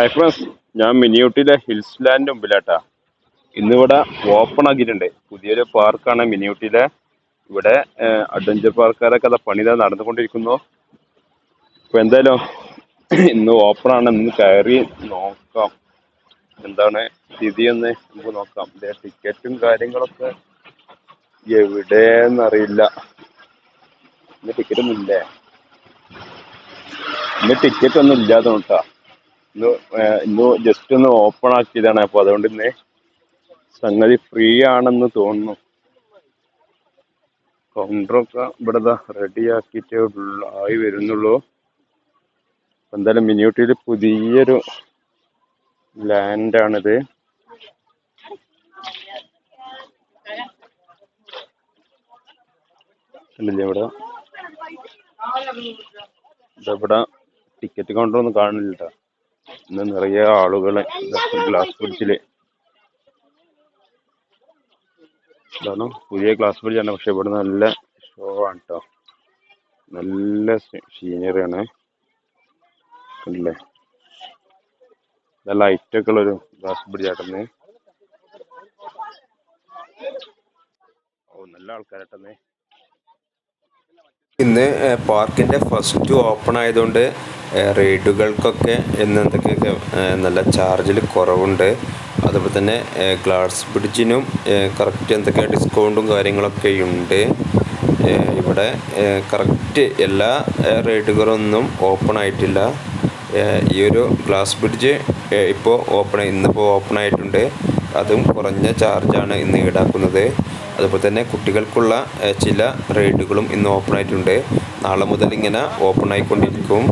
Hi friends ഞാൻ മിനിയൂട്ടിയിലെ hills land മുമ്പിലാട്ടാ. ഇന്നിവിടെ open ആക്കിയിട്ടുണ്ട്. പുതിയൊരു പാർക്കാണ് മിനിയൂട്ടിയിലെ. ഇവിടെ അഡ്വഞ്ചർ പാർക്കുകാരൊക്കെ അതാ പണിത നടന്നുകൊണ്ടിരിക്കുന്നു. അപ്പോൾ എന്തായാലും ഇന്ന് ഓപ്പൺ ആണ്. ഇന്ന് കയറി നോക്കാം. എന്താണ് സ്ഥിതി എന്ന് നമുക്ക് നോക്കാം. ഇതിന്റെ ടിക്കറ്റും കാര്യങ്ങളൊക്കെ എവിടെയെന്നറിയില്ല ഇന്ന് ടിക്കറ്റൊന്നും ഇല്ലേ ഇന്ന് ടിക്കറ്റ് ഒന്നും ഇല്ലാതെ കേട്ടോ ഇന്ന് ജസ്റ്റ് ഒന്ന് ഓപ്പൺ ആക്കിയതാണ്. അപ്പോൾ അതുകൊണ്ട് ഇന്ന് സംഗതി ഫ്രീ ആണെന്ന് തോന്നുന്നു. കൗണ്ടറൊക്കെ ഇവിടെ റെഡി ആക്കിയിട്ടേ ഉള്ളൂ ആയി വരുന്നുള്ളൂ. എന്തായാലും മിനിയൂട്ടിയിൽ പുതിയൊരു ലാൻഡാണിത്. കണ്ടില്ലേ ഇവിടെ? ഇതവിടെ ടിക്കറ്റ് കൗണ്ടർ ഒന്നും കാണില്ല ട്ടോ. ഇന്ന് നിറയെ ആളുകളെ ഗ്ലാസ് ബ്രിഡ്ജിൽ ഇതാണ്? പുതിയ ഗ്ലാസ് ബ്രിഡ്ജാണ് പക്ഷെ ഇവിടെ നല്ല ഷോ ആണ് കേട്ടോ നല്ല സീനറി ആണ്. കണ്ടില്ലേ? നല്ല ഒക്കെ ഉള്ളൊരു ഗ്ലാസ് ബ്രിഡ്ജ് ആട്ടെന്ന് ഓ നല്ല ആൾക്കാരാട്ടെന്ന് ഇന്ന്. പാർക്കിന്റെ ഫസ്റ്റ് ഓപ്പൺ ആയതുകൊണ്ട് റൈഡുകൾക്കൊക്കെ ഇന്ന് എന്തൊക്കെയൊക്കെ നല്ല ചാർജിൽ കുറവുണ്ട്. അതുപോലെ തന്നെ ഗ്ലാസ് ബ്രിഡ്ജിനും കറക്റ്റ് എന്തൊക്കെ ഡിസ്കൗണ്ടും കാര്യങ്ങളൊക്കെ ഉണ്ട് ഇവിടെ കറക്റ്റ് എല്ലാ റൈഡുകളൊന്നും ഓപ്പൺ ആയിട്ടില്ല. ഈ ഒരു ഗ്ലാസ് ബ്രിഡ്ജ് ഇപ്പോൾ ഓപ്പൺ ഇന്നിപ്പോൾ ഓപ്പൺ ആയിട്ടുണ്ട്. അതും കുറഞ്ഞ ചാർജാണ് ഇന്ന് ഈടാക്കുന്നത്. അതുപോലെ തന്നെ കുട്ടികൾക്കുള്ള ചില റൈഡുകളും ഇന്ന് ഓപ്പൺ ആയിട്ടുണ്ട്. നാളെ മുതൽ ഇങ്ങനെ ഓപ്പൺ ആയിക്കൊണ്ടിരിക്കും.